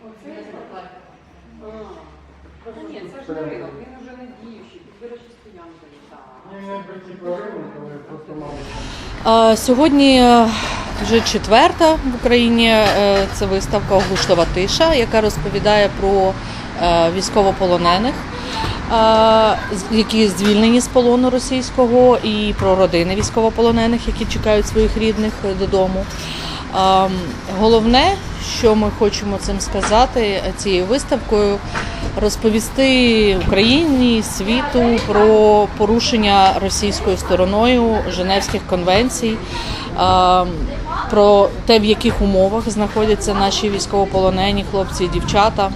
Оце я ні, це ж не ринок, він вже не діючий, Сьогодні е, вже четверта в Україні е, це виставка Оглуштова тиша, яка розповідає про е, військовополонених, які звільнені з полону російського, і про родини військовополонених, які чекають своїх рідних додому. Головне, що ми хочемо цим сказати цією виставкою, розповісти Україні, світу про порушення російською стороною Женевських конвенцій, про те, в яких умовах знаходяться наші військовополонені хлопці і дівчата,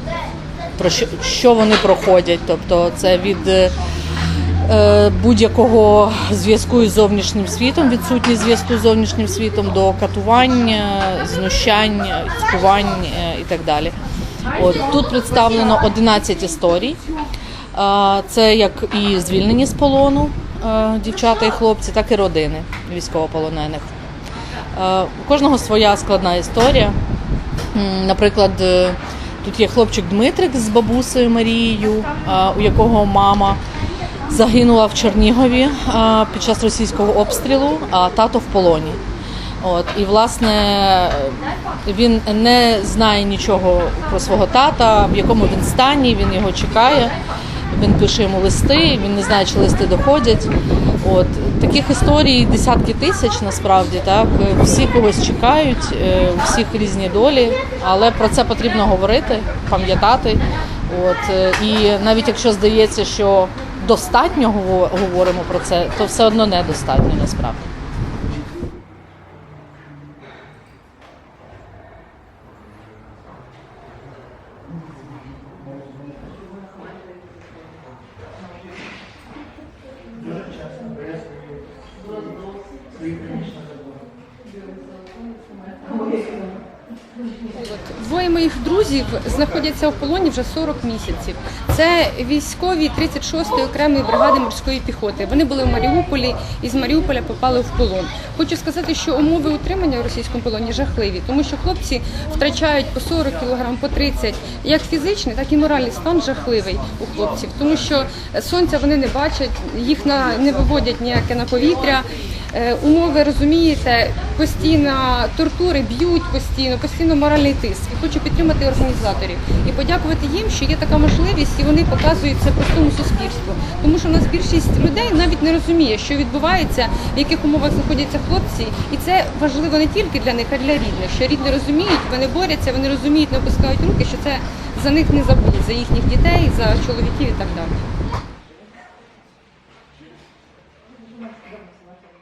про що, вони проходять. Тобто, це від е, будь-якого зв'язку із зовнішнім світом, відсутність зв'язку з зовнішнім світом до катувань, е, знущань, цькувань е, і так далі. От тут представлено 11 історій. Це як і звільнені з полону е, дівчата і хлопці, так і родини військовополонених. Е, У кожного своя складна історія. Наприклад, е, тут є хлопчик Дмитрик з бабусею Марією, у якого мама загинула в Чернігові під час російського обстрілу, а тато в полоні. От і власне він не знає нічого про свого тата, в якому він стані, він його чекає. Він пише йому листи, він не знає, чи листи доходять. От таких історій десятки тисяч насправді так. Всі когось чекають, е, у всіх різні долі, але про це потрібно говорити, пам'ятати. От е, і навіть якщо здається, що достатньо говоримо про це, то все одно недостатньо насправді. Двоє моїх друзів знаходяться в полоні вже 40 місяців. Це військові 36-ї окремої бригади морської піхоти. Вони були в Маріуполі і з Маріуполя попали в полон. Хочу сказати, що умови утримання в російському полоні жахливі, тому що хлопці втрачають по 40 кг, по 30, як фізичний, так і моральний стан жахливий у хлопців, тому що сонця вони не бачать, їх на не виводять ніяке на повітря. Е, Умови розумієте, постійно тортури б'ють постійно, постійно моральний тиск. І хочу підтримати організаторів і подякувати їм, що є така можливість, і вони показують це простому суспільству. Тому що у нас більшість людей навіть не розуміє, що відбувається, в яких умовах знаходяться хлопці, і це важливо не тільки для них, а для рідних. Що рідні розуміють, вони борються, вони розуміють, не опускають руки, що це за них не забули, за їхніх дітей, за чоловіків і так далі.